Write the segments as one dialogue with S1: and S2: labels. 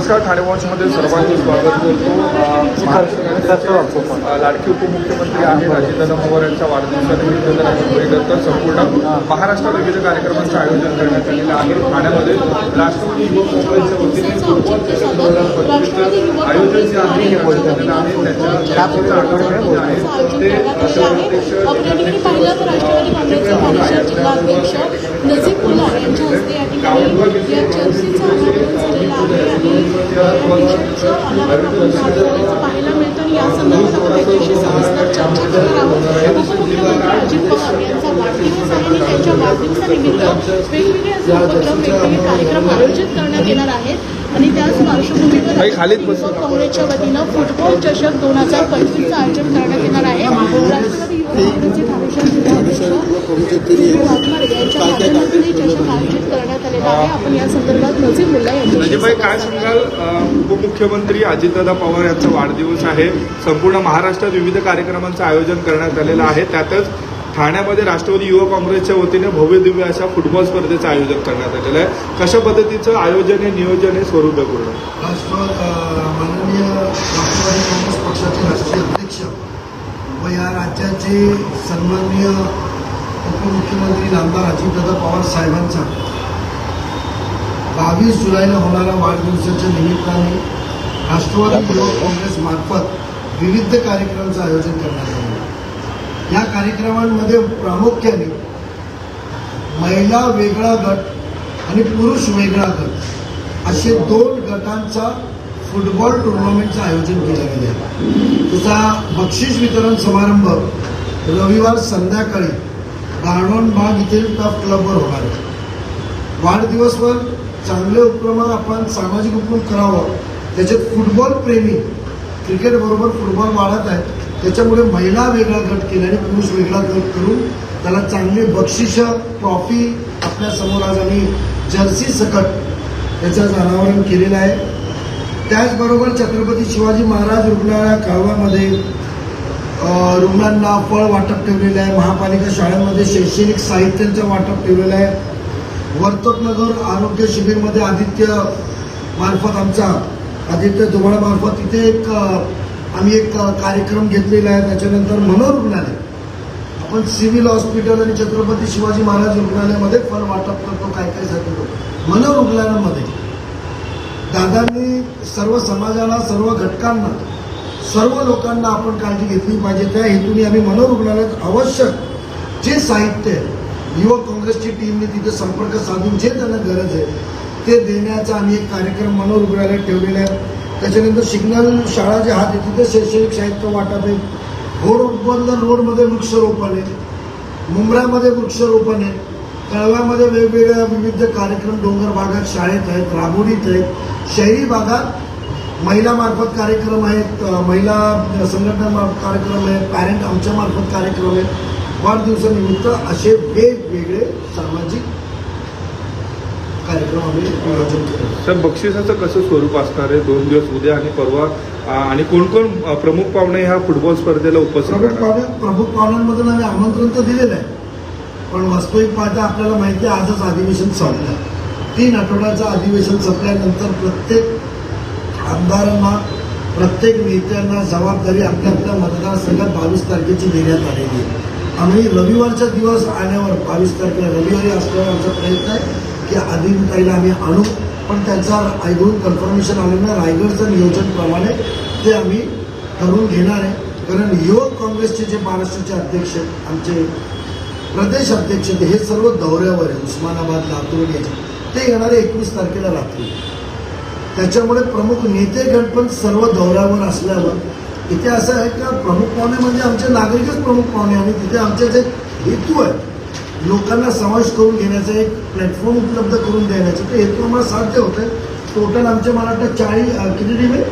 S1: नमस्कार ठाणे वॉचमध्ये सर्वांचे स्वागत करतो. अ, लाडके उपमुख्यमंत्री आहे राजेंद्र पवार यांच्या वाढदिवसानिमित्त जर आपण बघितलं तर संपूर्ण. महाराष्ट्रात विविध कार्यक्रमांचं आयोजन करण्यात आलेलं आहे. ठाण्यामध्ये राष्ट्रपती युवक काँग्रेसच्या वतीने दोन हजार पंचवीसचं आयोजन जे आहे हे करण्यात आहे. त्याच्या त्याचं जे आहे ते शहराध्यक्ष
S2: पाहायला मिळतं आणि या संदर्भात आपण त्यांच्याशी सविस्तर चर्चा करणार आहोत उपमुख्यमंत्री अजित पवार यांचा वाढदिवस आहे आणि त्यांच्या वाढदिवसानिमित्त वेगवेगळे असे उपक्रम वेगवेगळे कार्यक्रम आयोजित करण्यात येणार आहेत. आणि त्याच पार्श्वभूमीवर काँग्रेसच्या वतीनं फुटबॉल चषक दोन हजार पंचवीसचं आयोजन करण्यात येणार आहे. राष्ट्रवादी हे
S1: काय सांगाल? उपमुख्यमंत्री अजितदादा पवार यांचा वाढदिवस आहे. संपूर्ण महाराष्ट्रात विविध कार्यक्रमांचं आयोजन करण्यात आलेलं आहे. त्यातच ठाण्यामध्ये राष्ट्रवादी युवक काँग्रेसच्या वतीने भव्य दिव्य अशा फुटबॉल स्पर्धेचं आयोजन करण्यात आलेलं आहे. कशा पद्धतीचं आयोजन हे नियोजन हे स्वरूप आहे पूर्ण
S3: माननीय राष्ट्रवादी काँग्रेस पक्षाचे राष्ट्रीय अध्यक्ष व या राज्याचे सन्माननीय उपमुख्यमंत्री नामदार अजितदादा पवार साहेबांचा बावीस जुलैला होणाऱ्या वाढदिवसाच्या निमित्ताने राष्ट्रवादी युवक काँग्रेसमार्फत विविध कार्यक्रमांचं आयोजन करण्यात आलं. या कार्यक्रमांमध्ये प्रामुख्याने महिला वेगळा गट आणि पुरुष वेगळा गट असे दोन गटांचा फुटबॉल टुर्नामेंटचं आयोजन केलं गेलं आहे. त्याचा बक्षीस वितरण समारंभ रविवार संध्याकाळी गार्डन बाग येथील टफ क्लबवर होणार आहे. वाढदिवसवर चांगले उपक्रम आपण सामाजिक उपक्रम करावं त्याच्यात फुटबॉल प्रेमी क्रिकेटबरोबर फुटबॉल वाढत आहे. त्याच्यामुळे महिला वेगळा गट केला आणि पुरुष वेगळा गट करून त्याला चांगली बक्षिसं ट्रॉफी आपल्यासमोर आज आम्ही जर्सी सकट त्याचं अनावरण केलेलं आहे. त्याचबरोबर छत्रपती शिवाजी महाराज रुग्णालया काळवामध्ये रुग्णांना फळ वाटप ठेवलेलं आहे. महापालिका शाळांमध्ये शैक्षणिक साहित्यांचं वाटप ठेवलेलं आहे. वर्तकनगर आरोग्य शिबिरमध्ये आदित्य मार्फत आमचा आदित्य धुमाळमार्फत तिथे एक आम्ही एक कार्यक्रम घेतलेला आहे. त्याच्यानंतर मनोरुग्णालय आपण सिव्हिल हॉस्पिटल आणि छत्रपती शिवाजी महाराज रुग्णालयामध्ये फळ वाटप करतो काय काय साठी मनोरुग्णालयामध्ये दादांनी सर्व समाजाला सर्व घटकांना सर्व लोकांना आपण काळजी घेतली पाहिजे. त्या हेतूने आम्ही मनोरुग्णालयात आवश्यक जे साहित्य आहे, युवक काँग्रेसची टीमने तिथे संपर्क साधून जे त्यांना गरज आहे ते देण्याचा आम्ही एक कार्यक्रम मनोरुग्णालयात ठेवलेला आहे. त्याच्यानंतर सिग्नल शाळा जे आहात तिथे शैक्षणिक साहित्य वाटप आहे. घोडबंदर रोडमध्ये वृक्षरोपण आहे. मुंब्रामध्ये वृक्षरोपण आहे. तळव्यामध्ये वेगवेगळ्या विविध कार्यक्रम डोंगर भागात शाळेत आहेत राबोडीत आहेत. शहरी भागात महिलामार्फत कार्यक्रम आहेत महिला संघटनामार्फत कार्यक्रम आहेत पॅरेंट आमच्यामार्फत कार्यक्रम आहेत. वाढदिवसानिमित्त असे वेगवेगळे सामाजिक कार्यक्रम आम्ही केले.
S1: सर बक्षिसाचं कसं स्वरूप असणार आहे? दोन दिवस उद्या आणि परवा. आणि कोण कोण प्रमुख पाहुणे ह्या फुटबॉल स्पर्धेला उपस्थित
S3: प्रमुख
S1: राहणार?
S3: पाहुणे प्रमुख पाहुण्यांमधून आम्ही आमंत्रण तर दिलेलं आहे. पण वास्तविक पाहता आपल्याला माहिती आहे आजच अधिवेशन संपलं. तीन आठवड्याचं अधिवेशन संपल्यानंतर प्रत्येक आमदारांना प्रत्येक नेत्यांना जबाबदारी आपल्या आपल्या मतदारसंघात बावीस तारखेची देण्यात आलेली आहे. आम्ही रविवारचा दिवस आल्यावर बावीस तारखेला रविवारी असल्यावर आमचा प्रयत्न आहे. की अधिनताईला आम्ही आणू. पण त्यांचा ऐकून कन्फर्मेशन आलं नाही रायगडचं नियोजनप्रमाणे ते आम्ही ठरवून घेणार आहे. कारण युवक काँग्रेसचे जे महाराष्ट्राचे अध्यक्ष आमचे प्रदेश अध्यक्ष हे सर्व दौऱ्यावर आहे उस्मानाबाद लातूर याचे ते येणारे एकवीस तारखेला रात्री. त्याच्यामुळे प्रमुख नेतेगण पण सर्व दौऱ्यावर असल्यावर इथे असं आहे का प्रमुख पाहुणे म्हणजे आमचे नागरिकच प्रमुख पाहुणे आणि तिथे आमचे जे हेतू आहेत लोकांना समावेश करून घेण्याचा एक प्लॅटफॉर्म उपलब्ध करून देण्याचे. ते हेतू आम्हाला साध्य होतं टोटल आमचे मला वाटतं चाळीस किती टीम आहे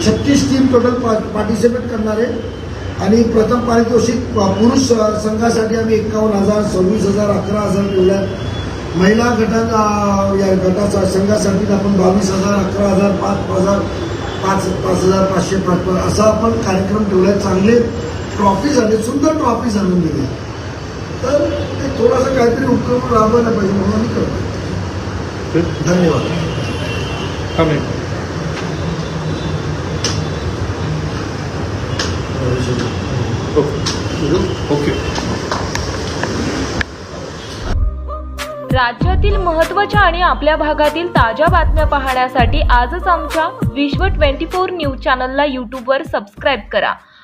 S3: छत्तीस टीम टोटल पार्टिसिपेट करणार आहे आणि प्रथम पारितोषिक प- पुरुष संघासाठी आम्ही एकावन्न हजार सव्वीस हजार अकरा हजार ठेवल्या महिला गटा अ, या गटाचा संघासाठी आपण बावीस हजार अकरा हजार पाच हजार पाच पाच हजार पाचशे पाच असा आपण कार्यक्रम ठेवलाय. चांगले ट्रॉफी झाले सुंदर ट्रॉफीज आणून दिले तर ते थोडासा काहीतरी उपक्रम राबवायला पाहिजे म्हणून आम्ही करतो धन्यवाद.
S1: कमी. ओके.
S4: राज्यातील महत्त्वाच्या आणि आपल्या भागातील ताज्या बातम्या पाहण्यासाठी आजच आमच्या विश्व ट्वेंटी फोर न्यूज चॅनलला यूट्यूबवर सबस्क्राईब करा.